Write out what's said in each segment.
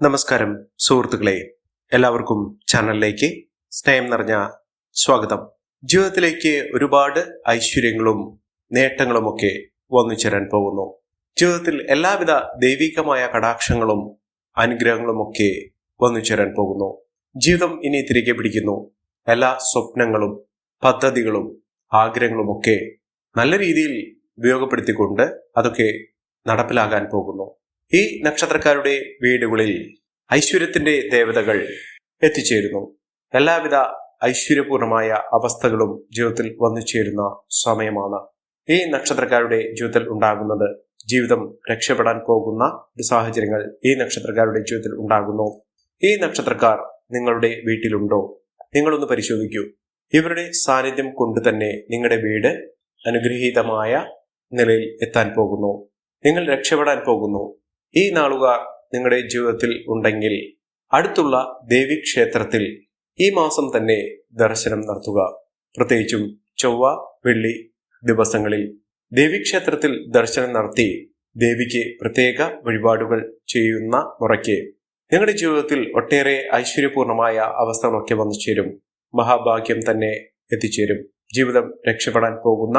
നമസ്കാരം സുഹൃത്തുക്കളെ. എല്ലാവർക്കും ചാനലിലേക്ക് സ്നേഹം നിറഞ്ഞ സ്വാഗതം. ജീവിതത്തിലേക്ക് ഒരുപാട് ഐശ്വര്യങ്ങളും നേട്ടങ്ങളുമൊക്കെ വന്നു ചേരാൻ പോകുന്നു. ജീവിതത്തിൽ എല്ലാവിധ ദൈവികമായ കടാക്ഷങ്ങളും അനുഗ്രഹങ്ങളുമൊക്കെ വന്നു ചേരാൻ പോകുന്നു. ജീവിതം ഇനി തിരികെ പിടിക്കുന്നു. എല്ലാ സ്വപ്നങ്ങളും പദ്ധതികളും ആഗ്രഹങ്ങളുമൊക്കെ നല്ല രീതിയിൽ ഉപയോഗപ്പെടുത്തിക്കൊണ്ട് അതൊക്കെ നടപ്പിലാകാൻ പോകുന്നു. ഈ നക്ഷത്രക്കാരുടെ വീടുകളിൽ ഐശ്വര്യത്തിന്റെ ദേവതകൾ എത്തിച്ചേരുന്നു. എല്ലാവിധ ഐശ്വര്യപൂർണമായ അവസ്ഥകളും ജീവിതത്തിൽ വന്നു ചേരുന്ന സമയമാണ് ഈ നക്ഷത്രക്കാരുടെ ജീവിതത്തിൽ ഉണ്ടാകുന്നത്. ജീവിതം രക്ഷപ്പെടാൻ പോകുന്ന സാഹചര്യങ്ങൾ ഈ നക്ഷത്രക്കാരുടെ ജീവിതത്തിൽ ഉണ്ടാകുന്നു. ഈ നക്ഷത്രക്കാർ നിങ്ങളുടെ വീട്ടിലുണ്ടോ? നിങ്ങളൊന്ന് പരിശോധിക്കൂ. ഇവരുടെ സാന്നിധ്യം കൊണ്ട് തന്നെ നിങ്ങളുടെ വീട് അനുഗ്രഹീതമായ നിലയിൽ എത്താൻ പോകുന്നു. നിങ്ങൾ രക്ഷപ്പെടാൻ പോകുന്നു. ഈ നാളുകാർ നിങ്ങളുടെ ജീവിതത്തിൽ ഉണ്ടെങ്കിൽ അടുത്തുള്ള ദേവീക്ഷേത്രത്തിൽ ഈ മാസം തന്നെ ദർശനം നടത്തുക. പ്രത്യേകിച്ചും ചൊവ്വ വെള്ളി ദിവസങ്ങളിൽ ദേവീക്ഷേത്രത്തിൽ ദർശനം നടത്തി ദേവിക്ക് പ്രത്യേക വഴിപാടുകൾ ചെയ്യുന്ന മുറയ്ക്ക് നിങ്ങളുടെ ജീവിതത്തിൽ ഒട്ടേറെ ഐശ്വര്യപൂർണമായ അവസ്ഥകളൊക്കെ വന്നു ചേരും. മഹാഭാഗ്യം തന്നെ എത്തിച്ചേരും. ജീവിതം രക്ഷപ്പെടാൻ പോകുന്ന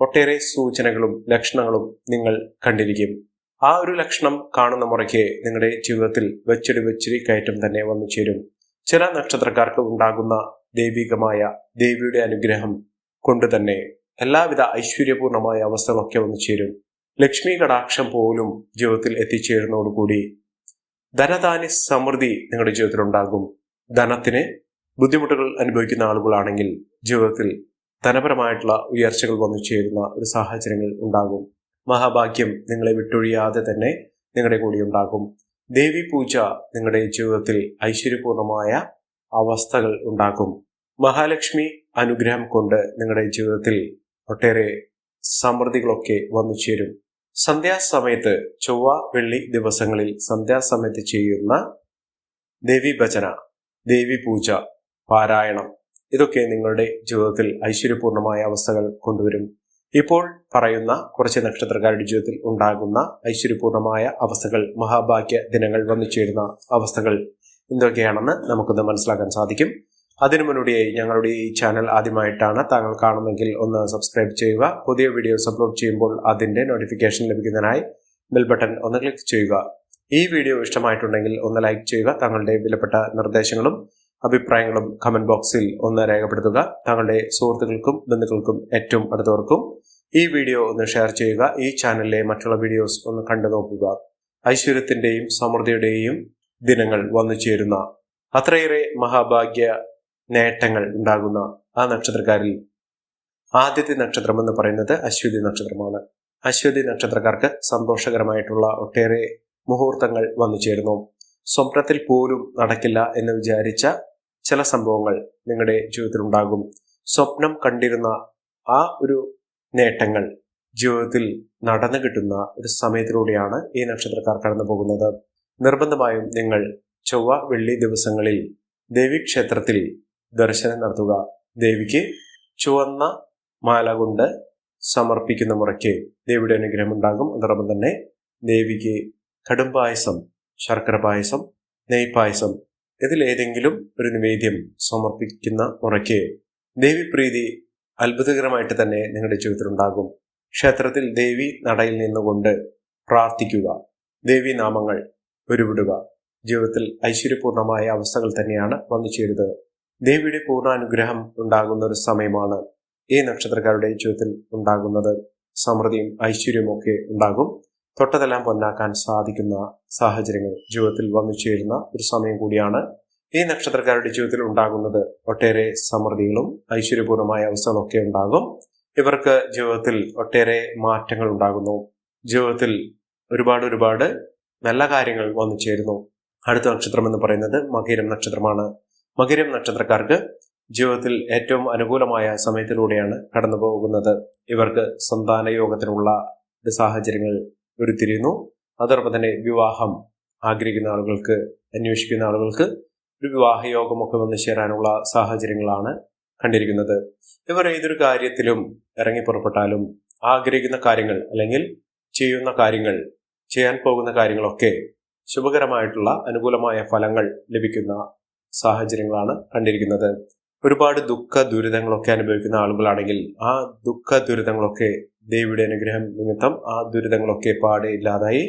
ഒട്ടേറെ സൂചനകളും ലക്ഷണങ്ങളും നിങ്ങൾ കണ്ടിരിക്കും. ആ ഒരു ലക്ഷണം കാണുന്ന മുറയ്ക്ക് നിങ്ങളുടെ ജീവിതത്തിൽ വെച്ചടി വെച്ചിരി കയറ്റം തന്നെ വന്നു ചേരും. ചില നക്ഷത്രക്കാർക്ക് ഉണ്ടാകുന്ന ദൈവികമായ ദേവിയുടെ അനുഗ്രഹം കൊണ്ട് തന്നെ എല്ലാവിധ ഐശ്വര്യപൂർണമായ അവസ്ഥകളൊക്കെ വന്നു ചേരും. ലക്ഷ്മി കടാക്ഷം പോലും ജീവിതത്തിൽ എത്തിച്ചേരുന്നതോടുകൂടി ധനധാന്യ സമൃദ്ധി നിങ്ങളുടെ ജീവിതത്തിൽ ഉണ്ടാകും. ധനത്തിന് ബുദ്ധിമുട്ടുകൾ അനുഭവിക്കുന്ന ആളുകളാണെങ്കിൽ ജീവിതത്തിൽ ധനപരമായിട്ടുള്ള ഉയർച്ചകൾ വന്നു ചേരുന്ന ഒരു സാഹചര്യങ്ങൾ ഉണ്ടാകും. മഹാഭാഗ്യം നിങ്ങളെ വിട്ടൊഴിയാതെ തന്നെ നിങ്ങളുടെ കൂടി ഉണ്ടാകും. ദേവി പൂജ നിങ്ങളുടെ ജീവിതത്തിൽ ഐശ്വര്യപൂർണമായ അവസ്ഥകൾ ഉണ്ടാക്കും മഹാലക്ഷ്മി അനുഗ്രഹം കൊണ്ട് നിങ്ങളുടെ ജീവിതത്തിൽ ഒട്ടേറെ സമൃദ്ധികളൊക്കെ വന്നു ചേരും. സന്ധ്യാസമയത്ത് ചൊവ്വ വെള്ളി ദിവസങ്ങളിൽ സന്ധ്യാസമയത്ത് ചെയ്യുന്ന ദേവി ഭജന ദേവി പൂജ പാരായണം ഇതൊക്കെ നിങ്ങളുടെ ജീവിതത്തിൽ ഐശ്വര്യപൂർണമായ അവസ്ഥകൾ കൊണ്ടുവരും. ഇപ്പോൾ പറയുന്ന കുറച്ച് നക്ഷത്രക്കാരുടെ ജീവിതത്തിൽ ഉണ്ടാകുന്ന ഐശ്വര്യപൂർണമായ അവസ്ഥകൾ മഹാഭാഗ്യ ദിനങ്ങൾ വന്നു ചേരുന്ന അവസ്ഥകൾ എന്തൊക്കെയാണെന്ന് നമുക്കൊന്ന് മനസ്സിലാക്കാൻ സാധിക്കും. അതിനു മുന്നോടിയായി ഞങ്ങളുടെ ഈ ചാനൽ ആദ്യമായിട്ടാണ് താങ്കൾ കാണുമെങ്കിൽ ഒന്ന് സബ്സ്ക്രൈബ് ചെയ്യുക. പുതിയ വീഡിയോസ് അപ്ലോഡ് ചെയ്യുമ്പോൾ അതിന്റെ നോട്ടിഫിക്കേഷൻ ലഭിക്കുന്നതിനായി ബെൽ ബട്ടൺ ഒന്ന് ക്ലിക്ക് ചെയ്യുക. ഈ വീഡിയോ ഇഷ്ടമായിട്ടുണ്ടെങ്കിൽ ഒന്ന് ലൈക്ക് ചെയ്യുക. താങ്കളുടെ വിലപ്പെട്ട നിർദ്ദേശങ്ങളും അഭിപ്രായങ്ങളും കമന്റ് ബോക്സിൽ ഒന്ന് രേഖപ്പെടുത്തുക. താങ്കളുടെ സുഹൃത്തുക്കൾക്കും ബന്ധുക്കൾക്കും ഏറ്റവും അടുത്തവർക്കും ഈ വീഡിയോ ഒന്ന് ഷെയർ ചെയ്യുക. ഈ ചാനലിലെ മറ്റുള്ള വീഡിയോസ് ഒന്ന് കണ്ടു നോക്കുക. ഐശ്വര്യത്തിന്റെയും സമൃദ്ധിയുടെയും ദിനങ്ങൾ വന്നു ചേരുന്ന അത്രയേറെ മഹാഭാഗ്യ നേട്ടങ്ങൾ ഉണ്ടാകുന്ന ആ നക്ഷത്രക്കാരിൽ ആദ്യത്തെ നക്ഷത്രം എന്ന് പറയുന്നത് അശ്വതി നക്ഷത്രമാണ്. അശ്വതി നക്ഷത്രക്കാർക്ക് സന്തോഷകരമായിട്ടുള്ള ഒട്ടേറെ മുഹൂർത്തങ്ങൾ വന്നു ചേരുന്നു. സ്വപ്നത്തിൽ പോലും നടക്കില്ല എന്ന് വിചാരിച്ച ചില സംഭവങ്ങൾ നിങ്ങളുടെ ജീവിതത്തിൽ ഉണ്ടാകും സ്വപ്നം കണ്ടിരുന്ന ആ ഒരു നേട്ടങ്ങൾ ജീവിതത്തിൽ നടന്നു കിട്ടുന്ന ഒരു സമയത്തിലൂടെയാണ് ഈ നക്ഷത്രക്കാർ കടന്നു പോകുന്നത്. നിർബന്ധമായും നിങ്ങൾ ചൊവ്വ വെള്ളി ദിവസങ്ങളിൽ ദേവീക്ഷേത്രത്തിൽ ദർശനം നടത്തുക. ദേവിക്ക് ചുവന്ന മാല കൊണ്ട് സമർപ്പിക്കുന്ന മുറയ്ക്ക് ദേവിയുടെ അനുഗ്രഹം ഉണ്ടാകും. അതോടൊപ്പം തന്നെ ദേവിക്ക് കടും പായസം ശർക്കര പായസം നെയ് പായസം ഇതിലേതെങ്കിലും ഒരു നിവേദ്യം സമർപ്പിക്കുന്ന മുറയ്ക്ക് ദേവിപ്രീതി അത്ഭുതകരമായിട്ട് തന്നെ നിങ്ങളുടെ ജീവിതത്തിൽ ഉണ്ടാകും ക്ഷേത്രത്തിൽ ദേവി നടയിൽ നിന്നുകൊണ്ട് പ്രാർത്ഥിക്കുക. ദേവി നാമങ്ങൾ ഉരുവിടുക. ജീവിതത്തിൽ ഐശ്വര്യപൂർണമായ അവസ്ഥകൾ തന്നെയാണ് വന്നു ചേരുന്നത്. ദേവിയുടെ പൂർണാനുഗ്രഹം ഉണ്ടാകുന്ന ഒരു സമയമാണ് ഈ നക്ഷത്രക്കാരുടെ ജീവിതത്തിൽ ഉണ്ടാകുന്നത്. സമൃദ്ധിയും ഐശ്വര്യവും ഒക്കെ ഉണ്ടാകും. തൊട്ടതെല്ലാം പൊന്നാക്കാൻ സാധിക്കുന്ന സാഹചര്യങ്ങൾ ജീവിതത്തിൽ വന്നു ചേരുന്ന ഒരു സമയം കൂടിയാണ് ഈ നക്ഷത്രക്കാരുടെ ജീവിതത്തിൽ ഉണ്ടാകുന്നത്. ഒട്ടേറെ സമൃദ്ധികളും ഐശ്വര്യപൂർണമായ അവസ്ഥകളൊക്കെ ഉണ്ടാകും. ഇവർക്ക് ജീവിതത്തിൽ ഒട്ടേറെ മാറ്റങ്ങൾ ഉണ്ടാകുന്നു. ജീവിതത്തിൽ ഒരുപാട് ഒരുപാട് നല്ല കാര്യങ്ങൾ വന്നു ചേരുന്നു. അടുത്ത നക്ഷത്രം എന്ന് പറയുന്നത് മകരം നക്ഷത്രമാണ്. മകരം നക്ഷത്രക്കാർക്ക് ജീവിതത്തിൽ ഏറ്റവും അനുകൂലമായ സമയത്തിലൂടെയാണ് കടന്നു പോകുന്നത് ഇവർക്ക് സന്താന യോഗത്തിനുള്ള സാഹചര്യങ്ങൾ ഉരുത്തിരിയുന്നു. അതോടൊപ്പം തന്നെ വിവാഹം ആഗ്രഹിക്കുന്ന ആളുകൾക്ക് അന്വേഷിക്കുന്ന ആളുകൾക്ക് ഒരു വിവാഹയോഗമൊക്കെ വന്നു ചേരാനുള്ള സാഹചര്യങ്ങളാണ് കണ്ടിരിക്കുന്നത്. ഇവർ ഏതൊരു കാര്യത്തിലും ഇറങ്ങി പുറപ്പെട്ടാലും ആഗ്രഹിക്കുന്ന കാര്യങ്ങൾ അല്ലെങ്കിൽ ചെയ്യുന്ന കാര്യങ്ങൾ ചെയ്യാൻ പോകുന്ന കാര്യങ്ങളൊക്കെ ശുഭകരമായിട്ടുള്ള അനുകൂലമായ ഫലങ്ങൾ ലഭിക്കുന്ന സാഹചര്യങ്ങളാണ് കണ്ടിരിക്കുന്നത്. ഒരുപാട് ദുഃഖ ദുരിതങ്ങളൊക്കെ അനുഭവിക്കുന്ന ആളുകളാണെങ്കിൽ ആ ദുഃഖ ദുരിതങ്ങളൊക്കെ ദേവിയുടെ അനുഗ്രഹം നിമിത്തം ആ ദുരിതങ്ങളൊക്കെ പാടെ ഇല്ലാതായി.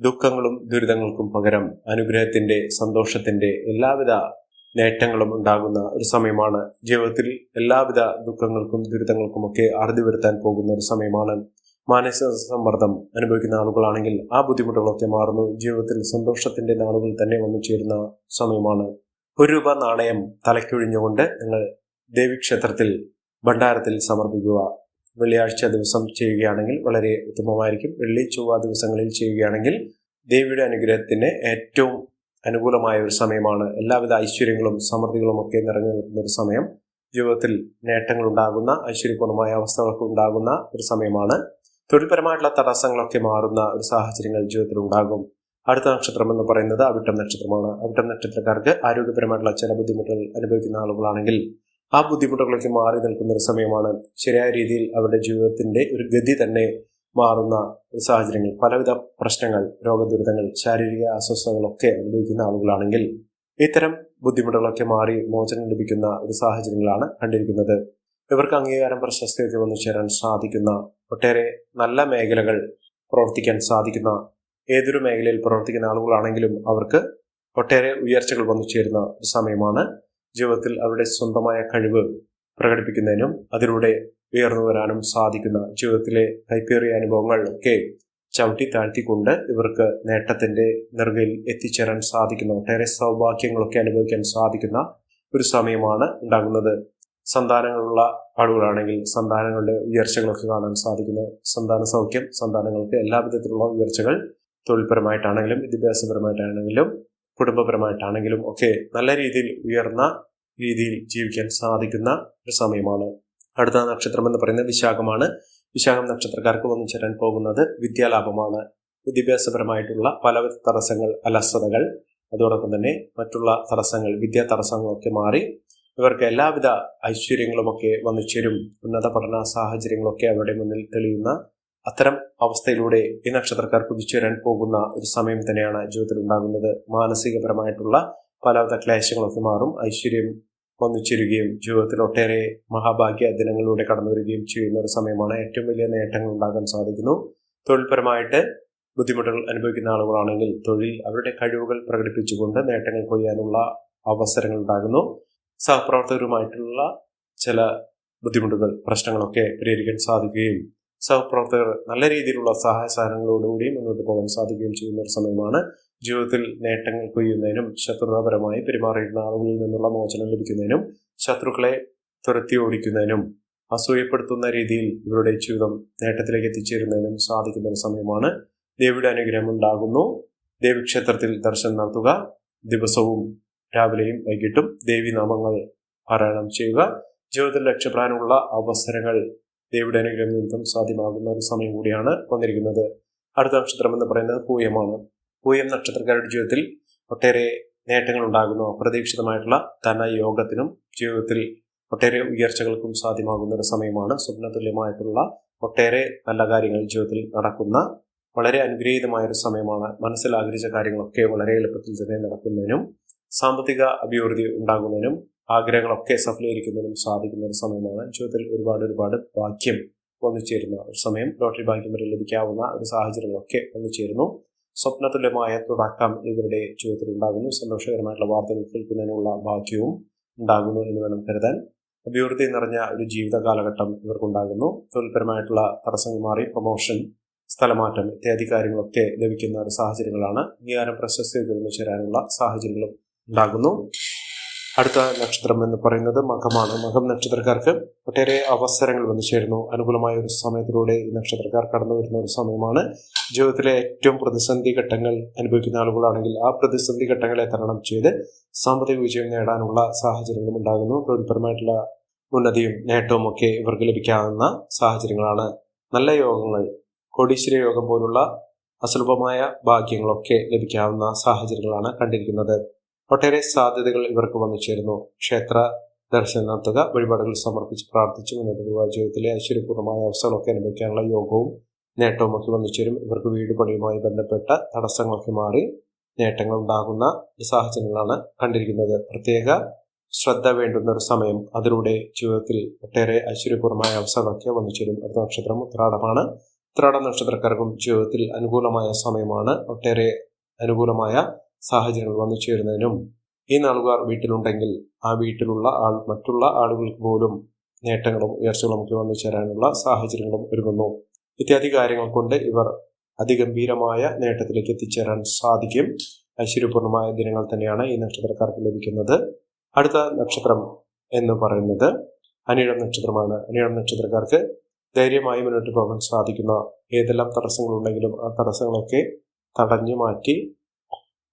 ദുഃഖങ്ങളും ദുരിതങ്ങൾക്കും പകരം അനുഗ്രഹത്തിന്റെ സന്തോഷത്തിന്റെ എല്ലാവിധ നേട്ടങ്ങളും ഉണ്ടാകുന്ന ഒരു സമയമാണ്. ജീവിതത്തിൽ എല്ലാവിധ ദുഃഖങ്ങൾക്കും ദുരിതങ്ങൾക്കുമൊക്കെ അറുതി വരുത്താൻ പോകുന്ന ഒരു സമയമാണ്. മാനസിക സമ്മർദ്ദം അനുഭവിക്കുന്ന ആളുകളാണെങ്കിൽ ആ ബുദ്ധിമുട്ടുകളൊക്കെ മാറുന്നു. ജീവിതത്തിൽ സന്തോഷത്തിന്റെ നാളുകൾ തന്നെ വന്നു ചേരുന്ന സമയമാണ്. ഒരു രൂപ നാണയം തലക്കൊഴിഞ്ഞുകൊണ്ട് നിങ്ങൾ ദേവീക്ഷേത്രത്തിൽ ഭണ്ഡാരത്തിൽ സമർപ്പിക്കുക. വെള്ളിയാഴ്ച ദിവസം ചെയ്യുകയാണെങ്കിൽ വളരെ ഉത്തമമായിരിക്കും. വെള്ളി ചൊവ്വ ദിവസങ്ങളിൽ ചെയ്യുകയാണെങ്കിൽ ദേവിയുടെ അനുഗ്രഹത്തിന് ഏറ്റവും അനുകൂലമായ ഒരു സമയമാണ്. എല്ലാവിധ ഐശ്വര്യങ്ങളും സമൃദ്ധികളും ഒക്കെ നിറഞ്ഞു നിൽക്കുന്ന ഒരു സമയം. ജീവിതത്തിൽ നേട്ടങ്ങൾ ഉണ്ടാകുന്ന ഐശ്വര്യപൂർണമായ അവസ്ഥകളൊക്കെ ഉണ്ടാകുന്ന ഒരു സമയമാണ്. തൊഴിൽപരമായിട്ടുള്ള തടസ്സങ്ങളൊക്കെ മാറുന്ന ഒരു സാഹചര്യങ്ങൾ ജീവിതത്തിൽ ഉണ്ടാകും. അടുത്ത നക്ഷത്രം എന്ന് പറയുന്നത് അവിട്ടം നക്ഷത്രമാണ്. അവിട്ടം നക്ഷത്രക്കാർക്ക് ആരോഗ്യപരമായിട്ടുള്ള ചില ബുദ്ധിമുട്ടുകൾ അനുഭവിക്കുന്ന ആളുകളാണെങ്കിൽ ആ ബുദ്ധിമുട്ടുകളൊക്കെ മാറി നിൽക്കുന്ന ഒരു സമയമാണ് ശരിയായ രീതിയിൽ അവരുടെ ജീവിതത്തിന്റെ ഒരു ഗതി തന്നെ മാറുന്ന ഒരു സാഹചര്യങ്ങൾ. പലവിധ പ്രശ്നങ്ങൾ രോഗദുരിതങ്ങൾ ശാരീരിക അസ്വസ്ഥതകളൊക്കെ അനുഭവിക്കുന്ന ആളുകളാണെങ്കിൽ ഇത്തരം ബുദ്ധിമുട്ടുകളൊക്കെ മാറി മോചനം ലഭിക്കുന്ന ഒരു സാഹചര്യങ്ങളാണ് കണ്ടിരിക്കുന്നത്. ഇവർക്ക് അംഗീകാരം പ്രശസ്തിയൊക്കെ വന്നു ചേരാൻ സാധിക്കുന്ന ഒട്ടേറെ നല്ല മേഖലകൾ പ്രവർത്തിക്കാൻ സാധിക്കുന്ന ഏതൊരു മേഖലയിൽ പ്രവർത്തിക്കുന്ന ആളുകളാണെങ്കിലും അവർക്ക് ഒട്ടേറെ ഉയർച്ചകൾ വന്നു ചേരുന്ന ഒരു സമയമാണ് ജീവിതത്തിൽ അവരുടെ സ്വന്തമായ കഴിവ് പ്രകടിപ്പിക്കുന്നതിനും അതിലൂടെ ഉയർന്നു വരാനും സാധിക്കുന്ന ജീവിതത്തിലെ കൈപ്പേറിയ അനുഭവങ്ങൾ ഒക്കെ ചവിട്ടി താഴ്ത്തിക്കൊണ്ട് ഇവർക്ക് നേട്ടത്തിന്റെ നെറുകയിൽ എത്തിച്ചേരാൻ സാധിക്കുന്ന ഒട്ടേറെ സൗഭാഗ്യങ്ങളൊക്കെ അനുഭവിക്കാൻ സാധിക്കുന്ന ഒരു സമയമാണ് ഉണ്ടാകുന്നത്. സന്താനങ്ങളുള്ള ആളുകളാണെങ്കിൽ സന്താനങ്ങളുടെ ഉയർച്ചകളൊക്കെ കാണാൻ സാധിക്കുന്ന സന്താന സൗഖ്യം സന്താനങ്ങൾക്ക് എല്ലാ വിധത്തിലുള്ള ഉയർച്ചകൾ തൊഴിൽപരമായിട്ടാണെങ്കിലും വിദ്യാഭ്യാസപരമായിട്ടാണെങ്കിലും കുടുംബപരമായിട്ടാണെങ്കിലും ഒക്കെ നല്ല രീതിയിൽ ഉയർന്ന രീതിയിൽ ജീവിക്കാൻ സാധിക്കുന്ന ഒരു സമയമാണ്. അടുത്ത നക്ഷത്രം എന്ന് പറയുന്നത് വിശാഖമാണ്. വിശാഖം നക്ഷത്രക്കാർക്ക് വന്നു ചേരാൻ പോകുന്നത് വിദ്യാലാഭമാണ്. വിദ്യാഭ്യാസപരമായിട്ടുള്ള പലവിധ തടസ്സങ്ങൾ അലസതകൾ അതോടൊപ്പം തന്നെ മറ്റുള്ള തടസ്സങ്ങൾ വിദ്യാ തടസ്സങ്ങളൊക്കെ മാറി ഇവർക്ക് എല്ലാവിധ ഐശ്വര്യങ്ങളുമൊക്കെ വന്നു ചേരും. ഉന്നത പഠന സാഹചര്യങ്ങളൊക്കെ അവരുടെ മുന്നിൽ തെളിയുന്ന അത്തരം അവസ്ഥയിലൂടെ ഈ നക്ഷത്രക്കാർ കുതിച്ചുവരാൻ പോകുന്ന ഒരു സമയം തന്നെയാണ് ജീവിതത്തിൽ ഉണ്ടാകുന്നത്. മാനസികപരമായിട്ടുള്ള പലവിധ ക്ലേശങ്ങളൊക്കെ മാറും. ഐശ്വര്യം വന്നു ചേരുകയും ജീവിതത്തിൽ ഒട്ടേറെ മഹാഭാഗ്യ ദിനങ്ങളിലൂടെ കടന്നു വരികയും ചെയ്യുന്ന ഒരു സമയമാണ് ഏറ്റവും വലിയ നേട്ടങ്ങൾ ഉണ്ടാകാൻ സാധിക്കുന്നു. തൊഴിൽപരമായിട്ട് ബുദ്ധിമുട്ടുകൾ അനുഭവിക്കുന്ന ആളുകളാണെങ്കിൽ തൊഴിൽ അവരുടെ കഴിവുകൾ പ്രകടിപ്പിച്ചുകൊണ്ട് നേട്ടങ്ങൾ കൊയ്യാനുള്ള അവസരങ്ങൾ ഉണ്ടാകുന്നു. സഹപ്രവർത്തകരുമായിട്ടുള്ള ചില ബുദ്ധിമുട്ടുകൾ പ്രശ്നങ്ങളൊക്കെ പരിഹരിക്കാൻ സാധിക്കുകയും സഹപ്രവർത്തകർ നല്ല രീതിയിലുള്ള സഹായ സഹകരണങ്ങളോടുകൂടി മുന്നോട്ട് പോകാൻ സാധിക്കുകയും ചെയ്യുന്ന ഒരു സമയമാണ്. ജീവിതത്തിൽ നേട്ടങ്ങൾ കൊയ്യുന്നതിനും ശത്രുതാപരമായി പെരുമാറിയിരുന്ന ആളുകളിൽ നിന്നുള്ള മോചനം ലഭിക്കുന്നതിനും ശത്രുക്കളെ തുരത്തി ഓടിക്കുന്നതിനും അസൂയപ്പെടുത്തുന്ന രീതിയിൽ ഇവരുടെ ജീവിതം നേട്ടത്തിലേക്ക് എത്തിച്ചേരുന്നതിനും സാധിക്കുന്ന ഒരു സമയമാണ്. ദേവിയുടെ അനുഗ്രഹം ഉണ്ടാകുന്നു. ദേവിക്ഷേത്രത്തിൽ ദർശനം നടത്തുക. ദിവസവും രാവിലെയും വൈകിട്ടും ദേവി നാമങ്ങൾ പാരായണം ചെയ്യുക. ജീവിതത്തിൽ രക്ഷപ്പെടാനുള്ള അവസരങ്ങൾ ദേവിയുടെ അനുഗ്രഹം നിമിത്തം സാധ്യമാകുന്ന ഒരു സമയം കൂടിയാണ് വന്നിരിക്കുന്നത്. അടുത്ത നക്ഷത്രം എന്ന് പറയുന്നത് പൂയമാണ്. പൂയം നക്ഷത്രക്കാരുടെ ജീവിതത്തിൽ ഒട്ടേറെ നേട്ടങ്ങൾ ഉണ്ടാകുന്നു. അപ്രതീക്ഷിതമായിട്ടുള്ള ധനയോഗത്തിനും ജീവിതത്തിൽ ഒട്ടേറെ ഉയർച്ചകൾക്കും സാധ്യമാകുന്ന ഒരു സമയമാണ്. സ്വപ്നതുല്യമായിട്ടുള്ള ഒട്ടേറെ നല്ല കാര്യങ്ങൾ ജീവിതത്തിൽ നടക്കുന്ന വളരെ അനുഗ്രഹീതമായ ഒരു സമയമാണ്. മനസ്സിൽ ആഗ്രഹിച്ച കാര്യങ്ങളൊക്കെ വളരെ എളുപ്പത്തിൽ തന്നെ നടക്കുന്നതിനും സാമ്പത്തിക അഭിവൃദ്ധി ഉണ്ടാകുന്നതിനും ആഗ്രഹങ്ങളൊക്കെ സഫലീകരിക്കുന്നതിനും സാധിക്കുന്ന ഒരു സമയമാണ്. ജീവിതത്തിൽ ഒരുപാട് ഒരുപാട് ഭാഗ്യം വന്നു ചേരുന്ന ഒരു സമയം. ലോട്ടറി ഭാഗ്യം വരെ ലഭിക്കാവുന്ന ഒരു സാഹചര്യങ്ങളൊക്കെ വന്നു ചേരുന്നു സ്വപ്നതുല്യമായ തുടക്കം ഇവരുടെ ജീവിതത്തിൽ ഉണ്ടാകുന്നു. സന്തോഷകരമായിട്ടുള്ള വാർത്തകൾ കേൾക്കുന്നതിനുള്ള ഭാഗ്യവും ഉണ്ടാകുന്നു എന്ന് വേണം കരുതാൻ. അഭിവൃദ്ധി നിറഞ്ഞ ഒരു ജീവിത കാലഘട്ടം ഇവർക്കുണ്ടാകുന്നു. തൊഴിൽപരമായിട്ടുള്ള തടസ്സങ്ങൾ മാറി പ്രൊമോഷൻ സ്ഥലമാറ്റം ഇത്യാദി കാര്യങ്ങളൊക്കെ ലഭിക്കുന്ന ഒരു സാഹചര്യങ്ങളാണ്. അംഗീകാരം പ്രശസ്തി ചേരാനുള്ള സാഹചര്യങ്ങളും ഉണ്ടാകുന്നു. അടുത്ത നക്ഷത്രം എന്ന് പറയുന്നത് മകമാണ്. മകം നക്ഷത്രക്കാർക്ക് ഒട്ടേറെ അവസരങ്ങൾ വന്നു ചേരുന്നു. അനുകൂലമായ ഒരു സമയത്തിലൂടെ ഈ നക്ഷത്രക്കാർ കടന്നു വരുന്ന ഒരു സമയമാണ്. ജീവിതത്തിലെ ഏറ്റവും പ്രതിസന്ധി ഘട്ടങ്ങൾ അനുഭവിക്കുന്ന ആളുകളാണെങ്കിൽ ആ പ്രതിസന്ധി ഘട്ടങ്ങളെ തരണം ചെയ്ത് സാമ്പത്തിക വിജയം നേടാനുള്ള സാഹചര്യങ്ങളും ഉണ്ടാകുന്നു. തൊഴിൽപരമായിട്ടുള്ള ഉന്നതിയും നേട്ടവും ഒക്കെ ഇവർക്ക് ലഭിക്കാവുന്ന സാഹചര്യങ്ങളാണ്. നല്ല യോഗങ്ങൾ കോടീശ്വര യോഗം പോലുള്ള അസുലഭമായ ഭാഗ്യങ്ങളൊക്കെ ലഭിക്കാവുന്ന സാഹചര്യങ്ങളാണ് കണ്ടിരിക്കുന്നത്. ഒട്ടേറെ സാധ്യതകൾ ഇവർക്ക് വന്നു ചേരുന്നു ക്ഷേത്ര ദർശനം നടത്തുക വഴിപാടുകൾ സമർപ്പിച്ച് പ്രാർത്ഥിച്ച് മുന്നോട്ട് പോകുക ജീവിതത്തിലെ ഐശ്വര്യപൂർണമായ അവസ്ഥകളൊക്കെ അനുഭവിക്കാനുള്ള യോഗവും നേട്ടവും ഒക്കെ വന്നു ചേരും ഇവർക്ക് വീട് പണിയുമായി ബന്ധപ്പെട്ട തടസ്സങ്ങളൊക്കെ മാറി നേട്ടങ്ങൾ ഉണ്ടാകുന്ന സാഹചര്യങ്ങളാണ് കണ്ടിരിക്കുന്നത്. പ്രത്യേക ശ്രദ്ധ വേണ്ടുന്ന ഒരു സമയം അതിലൂടെ ജീവിതത്തിൽ ഒട്ടേറെ ഐശ്വര്യപൂർണമായ അവസരങ്ങളൊക്കെ വന്നു ചേരും അടുത്ത നക്ഷത്രം ഉത്രാടമാണ്. ഉത്രാട നക്ഷത്രക്കാർക്കും ജീവിതത്തിൽ അനുകൂലമായ സമയമാണ്. ഒട്ടേറെ അനുകൂലമായ സാഹചര്യങ്ങൾ വന്നു ചേരുന്നതിനും ഈ നാളുകാർ വീട്ടിലുണ്ടെങ്കിൽ ആ വീട്ടിലുള്ള ആൾ മറ്റുള്ള ആളുകൾക്ക് പോലും നേട്ടങ്ങളും ഉയർച്ചകളും ഒക്കെ വന്നു ചേരാനുള്ള സാഹചര്യങ്ങളും ഒരുങ്ങുന്നു. ഇത്യാദി കാര്യങ്ങൾ കൊണ്ട് ഇവർ അതിഗംഭീരമായ നേട്ടത്തിലേക്ക് എത്തിച്ചേരാൻ സാധിക്കും. ഐശ്വര്യപൂർണമായ ദിനങ്ങൾ തന്നെയാണ് ഈ നക്ഷത്രക്കാർക്ക് ലഭിക്കുന്നത്. അടുത്ത നക്ഷത്രം എന്ന് പറയുന്നത് അനിഴം നക്ഷത്രമാണ്. അനിഴം നക്ഷത്രക്കാർക്ക് ധൈര്യമായി മുന്നോട്ട് പോകാൻ സാധിക്കുന്ന ഏതെല്ലാം തടസ്സങ്ങളുണ്ടെങ്കിലും ആ തടസ്സങ്ങളൊക്കെ തടഞ്ഞു മാറ്റി